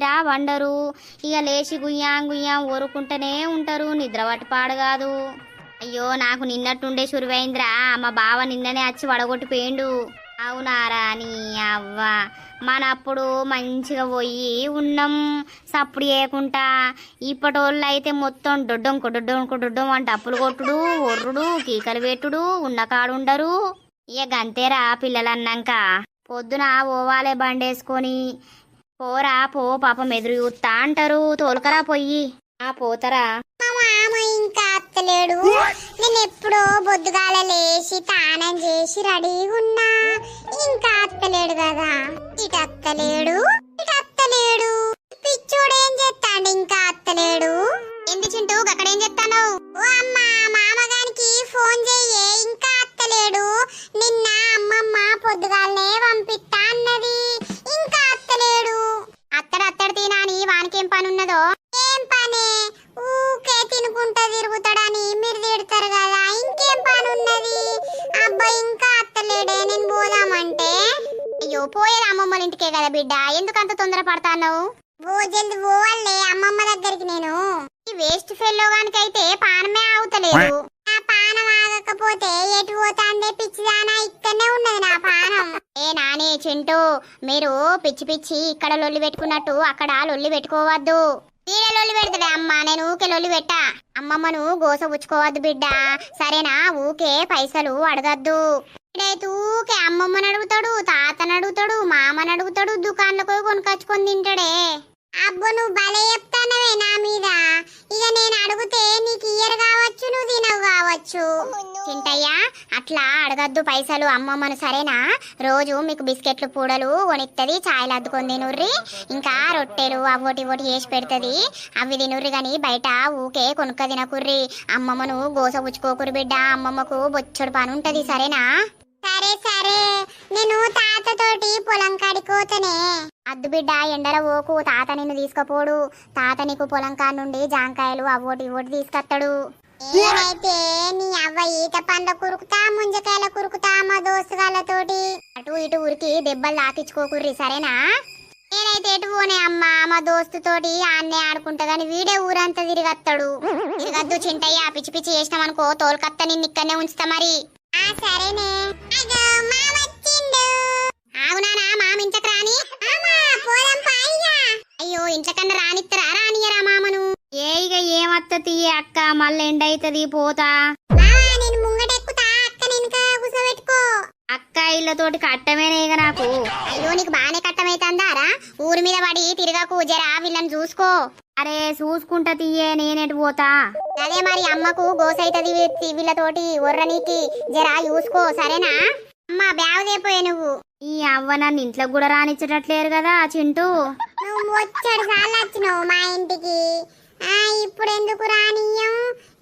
రాత్రి వండరు. ఇక లేచి గుయ్యాం గుయ్యాం ఊరుకుంటూనే ఉంటారు. నిద్ర పట్టుపాడు కాదు. అయ్యో నాకు నిన్నట్టుండే సురువైందిరా. మా బావ నిన్ననే వచ్చి వడగొట్టిపోయిండు. అవునారా నీ అవ్వ? మనప్పుడు మంచిగా పోయి ఉన్నాం. సప్పుడు చేయకుండా ఇప్పటోళ్ళు అయితే మొత్తం డొడ్డొంకు డొడ్డొంకు డొడ్డం అంటే. అప్పులు కొట్టుడు ఒర్రుడు కీకలు పెట్టుడు ఉన్న కాడు ఉండరు. ఇక గంతేరా పిల్లలు అన్నాక పొద్దున ఓవాలే బండేసుకొని పోరా పో పాపం ఎదురు చూస్తా అంటారు. తోలుకరా పోయి. ఆ పోతరా. మా మామ ఇంకా అత్తలేడు. నేను ఎప్పుడో బొద్దుగాల లేచి తానం చేసి రెడీగా ఉన్నా. ఇంకా అత్తలేడు కదా. ఇటు అత్తలేడు. అబ్బాయి ఇంకా అత్తలేడే నేను పోదామంటే. అయ్యో పోయేది అమ్మమ్మల ఇంటికే కదా బిడ్డ. ఎందుకంత తొందర పడతాను ఓ జల్ది పోవాలే అమ్మమ్మ దగ్గరికి నేను. ఈ వేస్ట్ ఫెల్లో గానికైతే పానమే ఆగుతలేదు. నా పానం ఆగకపోతే ఎటు పోతాందే పిచ్చిదానా? ఇక్కడనే ఉన్నది నా పానం. ఏ నాని చింటూ మీరు పిచ్చి పిచ్చి ఇక్కడ లొల్లి పెట్టుకున్నట్టు అక్కడ లొల్లి పెట్టుకోవద్దు. ఈడ లొల్లి పెడతాడే అమ్మ నేను ఊకే లొల్లి పెట్టా. అమ్మమ్మను గోస పుచ్చుకోవద్దు బిడ్డ. సరేనా? ఊకే పైసలు అడగద్దు. ఇక్కడైతే ఊకే అమ్మమ్మని అడుగుతాడు తాతని అడుగుతాడు మామని అడుగుతాడు దుకాణంలో కొనుకొచ్చుకొని తింటాడే. అబ్బో నువ్వు భలే చెప్తానవే నా మీద. అడిగితే నీకు ఇయ్యరు కావచ్చు నువ్వు తినవు కావచ్చు. చింటయ్యా అట్లా అడగద్దు పైసలు అమ్మమ్మను సరేనా? రోజు మీకు బిస్కెట్లు పూడలు కొనిత్తది ఛాయలు అద్దుకొని తినుర్రి. ఇంకా రొట్టెలు అవోటి ఇవోటి చేసి పెడుతుంది. అవి తినుర్రి గాని బయట ఊకే కొనుక్క తినకుర్రి. అమ్మమ్మను గోస పుచ్చుకోకురు బిడ్డ అమ్మమ్మకు బొచ్చడు పని ఉంటది సరేనా? సరే సరే. నేను తాతతోటి పొలం కాడికోతనే అద్దు బిడ్డ ఎండల ఓకు తాత నిన్ను తీసుకుపోడు. తాత నీకు పొలం నుండి జాంకాయలు అవోటి ఇవోటి తీసుకొస్తాడు నేనైతే నీ అవ్వ ఈత పండ్ల కురుకుతా ముంజకాయల కురుకుతా మా దోస్తుగాళ్ళతోటి అటు ఇటు ఉరికి దెబ్బలు తాకించుకోకుర్రి సరేనా? నేనైతే ఎటు పోనే అమ్మా మా దోస్తుతోటి ఆన్నే ఆడుకుంటా గాని వీడే ఊరంతా తిరిగత్తాడు. తిరగద్దు చింటయ్య పిచ్చి పిచ్చి చేసినామనుకో తోలుకత్త నిన్ను ఇక్కడనే ఉంచుతా మరి. రానిత్తరా రానియరా మామను? ఏ ఇక ఏమత్త తీయ అక్క? మళ్ళీ అవుతుంది పోతా. నేను ముంగటెక్కుతా. అక్క వెనుక కూర్చోబెట్టుకో అక్క ఇళ్ళతోటి కట్టమేనే ఇక నాకు. అయ్యో నీకు బాగానే కట్టమైతుందారా? ఊరి మీద పడి తిరగకు జరా వీళ్ళని చూసుకో. అరే చూసుకుంటా తీయే నేనెటు పోతా? అదే మరి అమ్మకు గోసైతది వీళ్ళతోటి ఒర్రనీకి జరా చూసుకో సరేనా? అమ్మ బ్యాగ్ దేపోయే నువ్వు. ఈ అవ్వ నన్ను ఇంట్లో కూడా రానిచ్చేటట్లేరు కదా చింటూ. నువ్వు వచ్చాడు సార్లు వచ్చినావు మా ఇంటికి? ఆ ఇప్పుడు ఎందుకు రానియం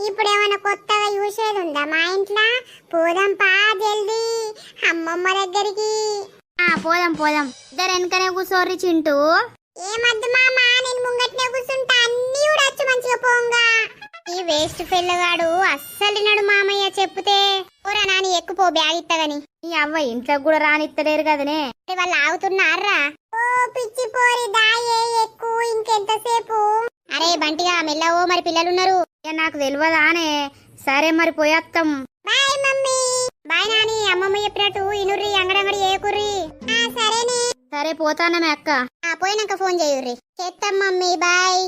ఇప్పుడు ఏమైనా కొత్తగా చూసేది ఉందా మా ఇంట్లో? పోదాం పా జల్దీ. అమ్మమ్మ దగ్గరికి. ఆ పోదాం పోదాం. ఇద్దరు వెనకనే కూర్చోర్రి చింటూ. ఏమద్దు మామ? నేను ముంగట్నే కూర్చుంటా అన్ని కూడా వచ్చి మంచిగా పోంగా. ఈ వేస్ట్ పిల్లగాడు అస్సలు నడు మామయ్య చెప్తే. ఓరా నాని ఎక్కుపో బ్యాగ్ ఇత్తగని ఈ అవ్వ ఇంట్లో కూడా రానిత్తలేరు కదనే. వాళ్ళు ఆగుతున్నారా పిచ్చి పోరి దాయే ఎక్కువ ఇంకెంతసేపు? అరే బంటిగా మెల్లవో మరి పిల్లలున్నారు. నాకు తెలియదానే సరే మరి పోయేస్తాం బాయ్ మమ్మీ. బాయ్ నాని అమ్మమ్మ చెప్పినట్టు ఇనుర్రి అంగడంగడి ఏకుర్రి. ఆ సరేనే. సరే పోతానమే అక్క. పోయినాక ఫోన్ చేయుర్రి. చేస్తాం మమ్మీ బాయ్.